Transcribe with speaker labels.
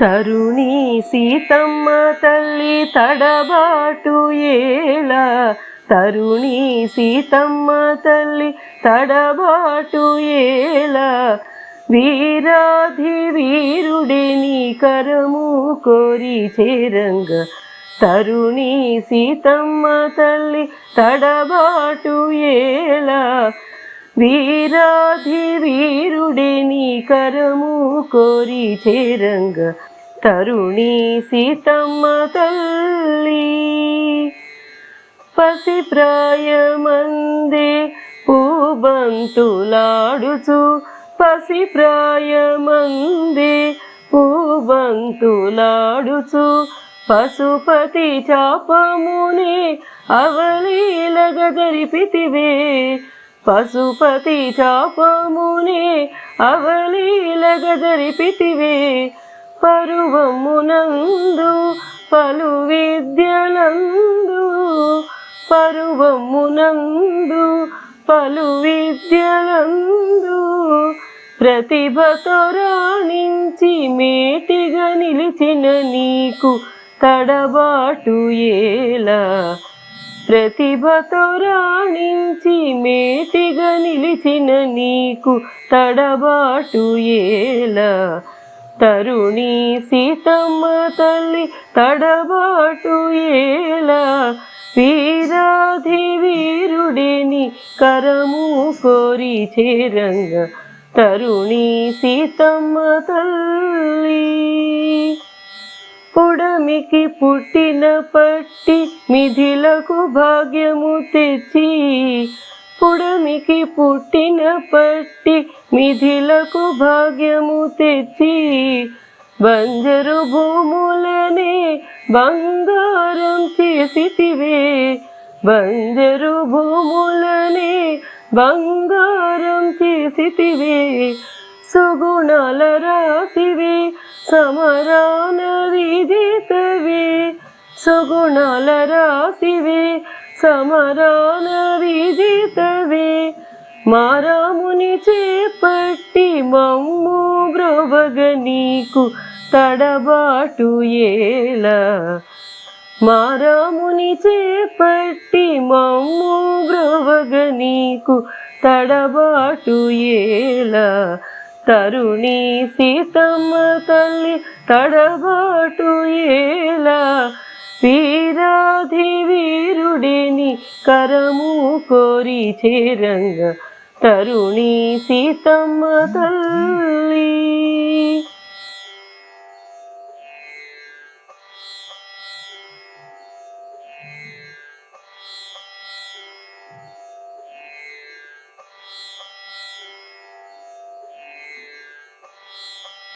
Speaker 1: తరుణి సీతమ్మ తల్లి తడబాటు ఏలా తరుణి సీతమ్మ తల్లి తడబాటు ఏలా వీరాధి వీరుడే నీ కరము కోరి చేరంగ. తరుణి సీతమ్మ తల్లి తడబాటు ఏలా వీరాధి వీరుడే నీ కరము కోరి చేరంగ తరుణి సీతమ్మ తల్లి. పసి ప్రాయమందే పూబంతులాడుచు పసి ప్రాయమందే పూబంతులాడుచు పశుపతి చాపమునే అవలీలగ జరిపితివే. పశుపతి చాపమునే అవలీలగ జరిపితివే పరువమునందు పలు విద్యలందు పరువమునందు పలు విద్యలందు ప్రతిభతో రాణించి మేటిగా నిలిచిన నీకు తడబాటు ఏలా. ప్రతిభతో రాణించి మేటిగా నిలిచిన నీకు తడబాటు ఏలా. తరుణి సీతమ్మ తల్లి తడబాటు ఏలా. వీరాధి వీరుడిని కరము కోరి చేరంగ. తరుణి సీతమ్మ తల్లి. పొడమికి పుట్టిన పట్టి మిథిలకు భాగ్యము తెచ్చి పొడమికి పుట్టిన పట్టి మిథిలకు భాగ్యము తెచ్చి బంజరు భూములనే బంగారం చేసితివే బంజరు భూములనే బంగారం చేసితివే సుగుణాల రాసివే సమరాన విజేతవే సుగుణాల రాసివే సమరాన విజేతవే మారాముని చేపట్టి మమ్ము బ్రవగ నీకు తడబాటు ఏల. మారాముని చేపట్టి మమ్ము బ్రవగ నీకు తడబాటు ఏలా. తరుణి సీతమ్మ తల్లి తడబాటు ఏలా వీరాధి వీరుడిని కరము కోరి చేరంగ తరుణి సీతమ్మ తల్లి.